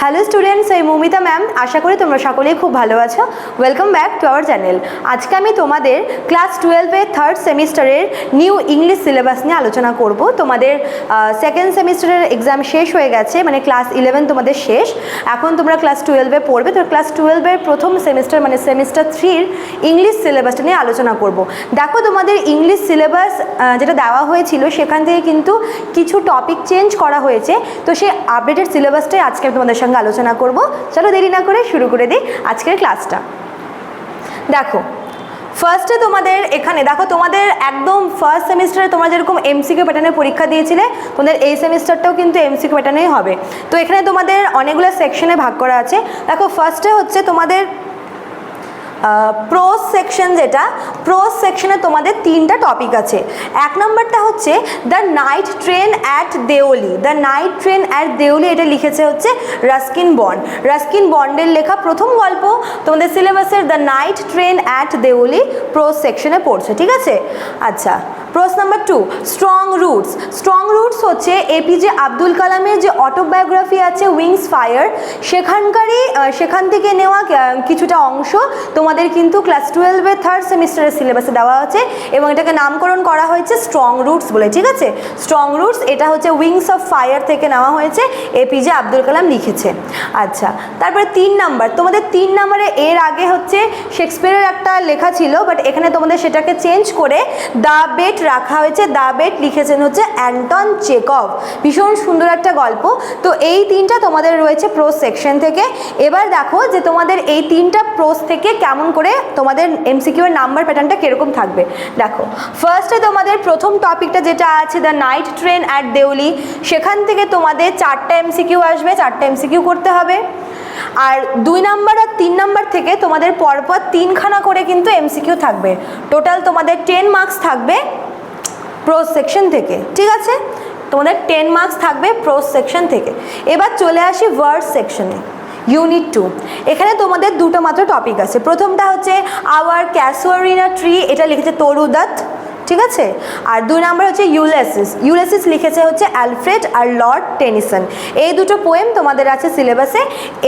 Hello students এই Moumita ma'am আশা করি তোমরা সকলেই খুব ভালো আছো। Welcome back to our channel আজকে আমি তোমাদের ক্লাস টুয়েলভের থার্ড সেমিস্টারের নিউ ইংলিশ সিলেবাস নিয়ে আলোচনা করব। তোমাদের সেকেন্ড সেমিস্টারের এক্সাম শেষ হয়ে গেছে মানে ক্লাস ইলেভেন তোমাদের শেষ। এখন তোমরা ক্লাস টুয়েলভে পড়বে, তো ক্লাস টুয়েলভের প্রথম সেমিস্টার মানে সেমিস্টার থ্রির ইংলিশ সিলেবাসটা নিয়ে আলোচনা করব। দেখো তোমাদের ইংলিশ সিলেবাস যেটা দেওয়া হয়েছিল, সেখান থেকে কিন্তু কিছু টপিক চেঞ্জ করা হয়েছে। তো সেই আপডেটেড সিলেবাসটাই আজকে আমি তোমাদের সঙ্গে আলোচনা করব। চলো দেরি না করে শুরু করে দিই আজকের ক্লাসটা। দেখো ফার্স্টে তোমাদের এখানে, দেখো তোমাদের একদম ফার্স্ট সেমিস্টারে তোমরা যেরকম এমসিকে প্যাটার্নে পরীক্ষা দিয়েছিলে, তোমাদের এই সেমিস্টারটাও কিন্তু এমসিকে প্যাটার্নেই হবে। তো এখানে তোমাদের অনেকগুলো সেকশনে ভাগ করা আছে। দেখো ফার্স্টে হচ্ছে তোমাদের প্রোস সেকশন যেটা প্রোস সেকশনে তোমাদের তিনটা টপিক আছে। এক নম্বরটা হচ্ছে the night train at Deoli the night train at Deoli এটা লিখেছে হচ্ছে রাস্কিন বন্ড রাস্কিন বন্ডের লেখা প্রথম গল্প তোমাদের সিলেবাসের the night train at Deoli prose সেকশনে পড়ছে, ঠিক আছে? আচ্ছা prose number two strong roots হচ্ছে এপিজে আব্দুল কালামের যে অটোবায়োগ্রাফি আছে উইংস ফায়ার সেখানকারই সেখান থেকে নেওয়া কিছুটা অংশ তোমাদের কিন্তু ক্লাস টুয়েলভের থার্ড সেমিস্টারের সিলেবাসে দেওয়া আছে এবং এটাকে নামকরণ করা হয়েছে স্ট্রং রুটস বলে, ঠিক আছে? স্ট্রং রুটস এটা হচ্ছে উইংস অফ ফায়ার থেকে নেওয়া হয়েছে এপিজে আব্দুল কালাম লিখেছে। আচ্ছা তারপরে তিন নাম্বার, তোমাদের তিন নাম্বারে এর আগে হচ্ছে শেক্সপিয়ারের একটা লেখা ছিল বাট এখানে তোমাদের সেটাকে চেঞ্জ করে দ্য বেট রাখা হয়েছে দ্য বেট লিখেছেন হচ্ছে অ্যান্টন চেকভ ভীষণ সুন্দর একটা গল্প। তো এই তিনটা তোমাদের রয়েছে প্রোস সেকশন থেকে। এবার দেখো যে তোমাদের এই তিনটা প্রোস থেকে কেমন করে তোমাদের এমসিকিউ এর নাম্বার প্যাটার্নটা কীরকম থাকবে। দেখো ফার্স্টে তোমাদের প্রথম টপিকটা যেটা আছে the night train at Deoli সেখান থেকে তোমাদের চারটা এমসিকিউ আসবে, চারটা এমসিকিউ করতে হবে। আর দুই নাম্বার আর তিন নাম্বার থেকে তোমাদের পরপর তিনখানা করে কিন্তু এমসিকিউ থাকবে। টোটাল তোমাদের টেন মার্কস থাকবে প্রোস সেকশন থেকে। ঠিক আছে? তোমাদের টেন মার্কস থাকবে প্রোস সেকশন থেকে। এবার চলে আসি ওয়ার্ড সেকশনে ইউনিট টু এখানে তোমাদের দুটো মাত্র টপিক আছে। প্রথমটা হচ্ছে আওয়ার ক্যাসুয়ারিনা ট্রি এটা লিখেছে তরুদত্ত। ঠিক আছে? আর দুই নাম্বার হচ্ছে ইউলেসিস ইউলেসিস লিখেছে হচ্ছে অ্যালফ্রেড আর লর্ড টেনিসন এই দুটো পোয়েম তোমাদের আছে সিলেবাসে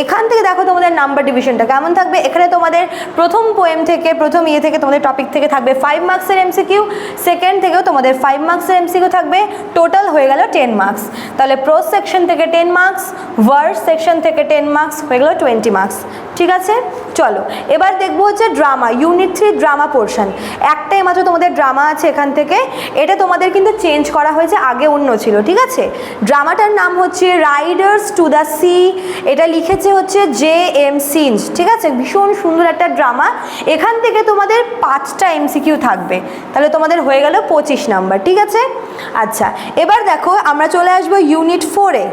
এখান থেকে দেখো তোমাদের নাম্বার ডিভিশনটা কেমন থাকবে? এখানে তোমাদের প্রথম পোয়েম থেকে, প্রথম ইয়ে থেকে তোমাদের টপিক থেকে থাকবে ফাইভ মার্কসের এমসিকিউ সেকেন্ড থেকেও তোমাদের ফাইভ মার্কসের এমসিকিউ থাকবে। টোটাল হয়ে গেল টেন মার্কস তাহলে প্রোস সেকশন থেকে টেন মার্কস ওয়ার্ড সেকশন থেকে টেন মার্কস হয়ে গেলো টোয়েন্টি মার্কস ঠিক আছে? চলো। এবার দেখব হচ্ছে drama unit three drama portion একটাই মাত্র তোমাদের ড্রামা আছে এখান থেকে। এটা তোমাদের কিন্তু চেঞ্জ করা হয়েছে, আগে অন্য ছিল, ঠিক আছে? ড্রামাটার নাম হচ্ছে রাইডার্স টু দ্য সি এটা লিখেছে হচ্ছে জে এম সিনস ঠিক আছে? ভীষণ সুন্দর একটা ড্রামা এখান থেকে তোমাদের পাঁচটা এমসিকিউ থাকবে। তাহলে তোমাদের হয়ে গেল পঁচিশ নাম্বার ঠিক আছে? আচ্ছা এবার দেখো, আমরা চলে আসব ইউনিট ফোরে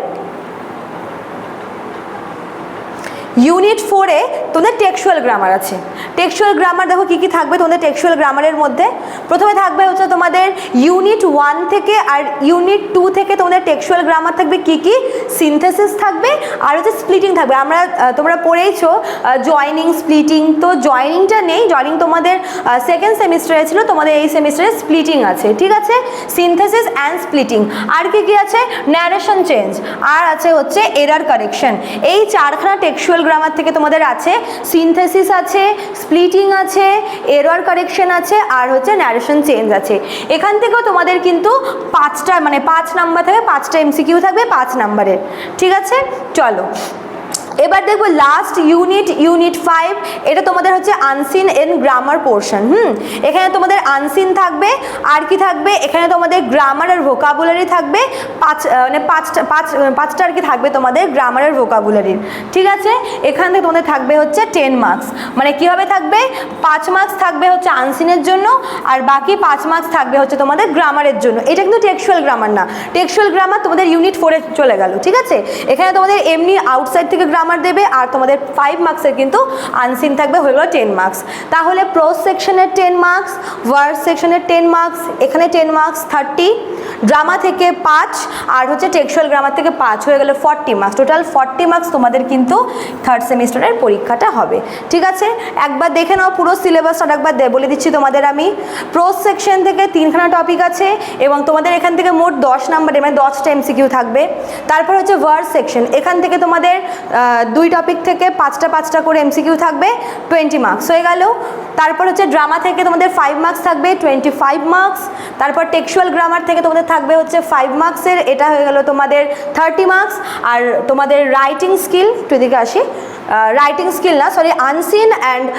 ইউনিট ফোরে তোমাদের টেক্সুয়াল গ্রামার আছে। টেক্সুয়াল গ্রামার দেখো কী কী থাকবে তোমাদের টেক্সুয়াল গ্রামারের মধ্যে। প্রথমে থাকবে হচ্ছে তোমাদের ইউনিট ওয়ান থেকে আর ইউনিট টু থেকে তোমাদের টেক্সুয়াল গ্রামার থাকবে কী কী? সিনথেসিস থাকবে আর হচ্ছে স্প্লিটিং থাকবে। আমরা তোমরা পড়েইছো জয়নিং স্প্লিটিং তো জয়নিংটা নেই জয়নিং তোমাদের সেকেন্ড সেমিস্টারে ছিল, তোমাদের এই সেমিস্টারে স্প্লিটিং আছে, ঠিক আছে? সিনথেসিস অ্যান্ড স্প্লিটিং আর কী কী আছে? ন্যারেশন চেঞ্জ আর আছে হচ্ছে এরার কারেকশন এই চারখানা টেক্সুয়াল গ্রামার থেকে তোমাদের আছে সিনথেসিস আছে স্প্লিটিং আছে এরর কারেকশন আছে, আর হচ্ছে ন্যারেশন চেঞ্জ আছে। এখান থেকেও তোমাদের কিন্তু পাঁচটা মানে পাঁচ নাম্বার থাকবে, পাঁচটা এমসিকিউ থাকবে, পাঁচ নাম্বারের ঠিক আছে? চলো। এবার দেখব লাস্ট ইউনিট ইউনিট ফাইভ এটা তোমাদের হচ্ছে আনসিন এন গ্রামার পোর্শন হুম? এখানে তোমাদের আনসিন থাকবে, আর কি থাকবে? এখানে তোমাদের গ্রামার আর ভোকাবুলারি থাকবে, পাঁচ মানে পাঁচটা, পাঁচ পাঁচটা আর কি থাকবে তোমাদের গ্রামার আর ভোকাবুলারির ঠিক আছে? এখান থেকে তোমাদের থাকবে হচ্ছে টেন মার্কস মানে কীভাবে থাকবে? পাঁচ মার্কস থাকবে হচ্ছে আনসিনের জন্য, আর বাকি পাঁচ মার্কস থাকবে হচ্ছে তোমাদের গ্রামারের জন্য। এটা কিন্তু টেক্সুয়াল গ্রামার না। টেক্সুয়াল গ্রামার তোমাদের ইউনিট ফোরে চলে গেল, ঠিক আছে? এখানে তোমাদের এমনি আউটসাইড থেকে গ্রামার দেবে আর তোমাদের ফাইভ মার্কসের কিন্তু আনসিন থাকবে, হয়ে গেলো টেন মার্কস তাহলে প্রোস সেকশনের টেন মার্কস ওয়ার্স সেকশনের টেন মার্কস এখানে টেন মার্কস থার্টি ড্রামা থেকে পাঁচ, আর হচ্ছে টেক্সুয়াল গ্রামার থেকে পাঁচ হয়ে গেলে forty marks. Total forty marks তোমাদের কিন্তু থার্ড সেমিস্টারের পরীক্ষাটা হবে। ঠিক আছে? একবার দেখে নাও পুরো সিলেবাসটা একবার বলে দিচ্ছি তোমাদের আমি। প্রোস সেকশন থেকে তিনখানা টপিক আছে, এবং তোমাদের এখান থেকে মোট দশ নাম্বারের মানে দশটা এমসিকিউ থাকবে। তারপর হচ্ছে ভার্স সেকশন এখান থেকে তোমাদের দুই টপিক থেকে পাঁচটা পাঁচটা করে এমসিকিউ থাকবে টোয়েন্টি মার্কস হয়ে গেল। তারপর হচ্ছে ড্রামা থেকে তোমাদের ফাইভ মার্কস থাকবে টোয়েন্টি ফাইভ মার্কস তারপর টেক্সুয়াল গ্রামার থেকে তোমাদের থাকবে হচ্ছে ফাইভ মার্কসের এটা হয়ে গেল তোমাদের থার্টি মার্কস আর তোমাদের রাইটিং স্কিল দিকে আসি। রাইটিং স্কিল না সরি আনসিন অ্যান্ড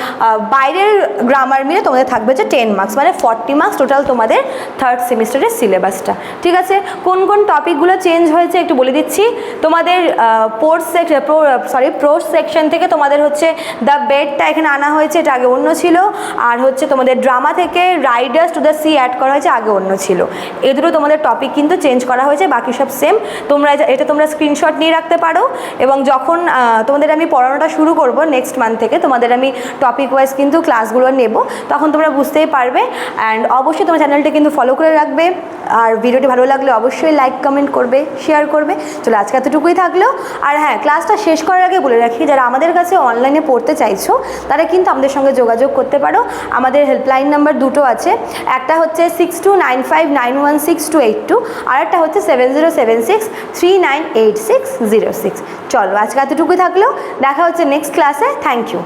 বাইরের গ্রামার মিলে তোমাদের থাকবে যে টেন মার্কস মানে ফর্টি মার্কস টোটাল তোমাদের থার্ড সেমিস্টারের সিলেবাসটা ঠিক আছে? কোন কোন টপিকগুলো চেঞ্জ হয়েছে একটু বলে দিচ্ছি। তোমাদের সেকশন সরি প্রোস সেকশন থেকে তোমাদের হচ্ছে দ্য বেডটা এখানে আনা হয়েছে, এটা আগে অন্য ছিল। আর হচ্ছে তোমাদের ড্রামা থেকে riders to the sea add করা হয়েছে, আগে অন্য ছিল। এ দুটো তোমাদের টপিক কিন্তু চেঞ্জ করা হয়েছে, বাকি সব সেম তোমরা এটা- তোমরা স্ক্রিনশট নিয়ে রাখতে পারো। এবং যখন তোমাদের আমি পড়ানোটা শুরু করব নেক্সট মান্থ থেকে। তোমাদের আমি টপিক ওয়াইজ কিন্তু ক্লাসগুলো নেব। তখন তোমরা বুঝতেই পারবে। অ্যান্ড অবশ্যই তোমার চ্যানেলটা কিন্তু ফলো করে রাখবে। আর ভিডিওটি ভালো লাগলে অবশ্যই লাইক কমেন্ট করবে শেয়ার করবে। চলো আজকে এতটুকুই থাকল। আর হ্যাঁ ক্লাসটা শেষ করার আগে বলে রাখি, যারা আমাদের কাছে অনলাইনে পড়তে চাইছো, তারা কিন্তু আমাদের সঙ্গে যোগাযোগ করতে পারো। আমাদের হেল্পলাইন নাম্বার দুটো আছে। একটা হচ্ছে six two nine five nine one six two eight two আর একটা হচ্ছে seven zero seven six three nine eight six zero six চলো আজকে এতটুকু থাকল। দেখা হচ্ছে নেক্সট ক্লাসে থ্যাংক ইউ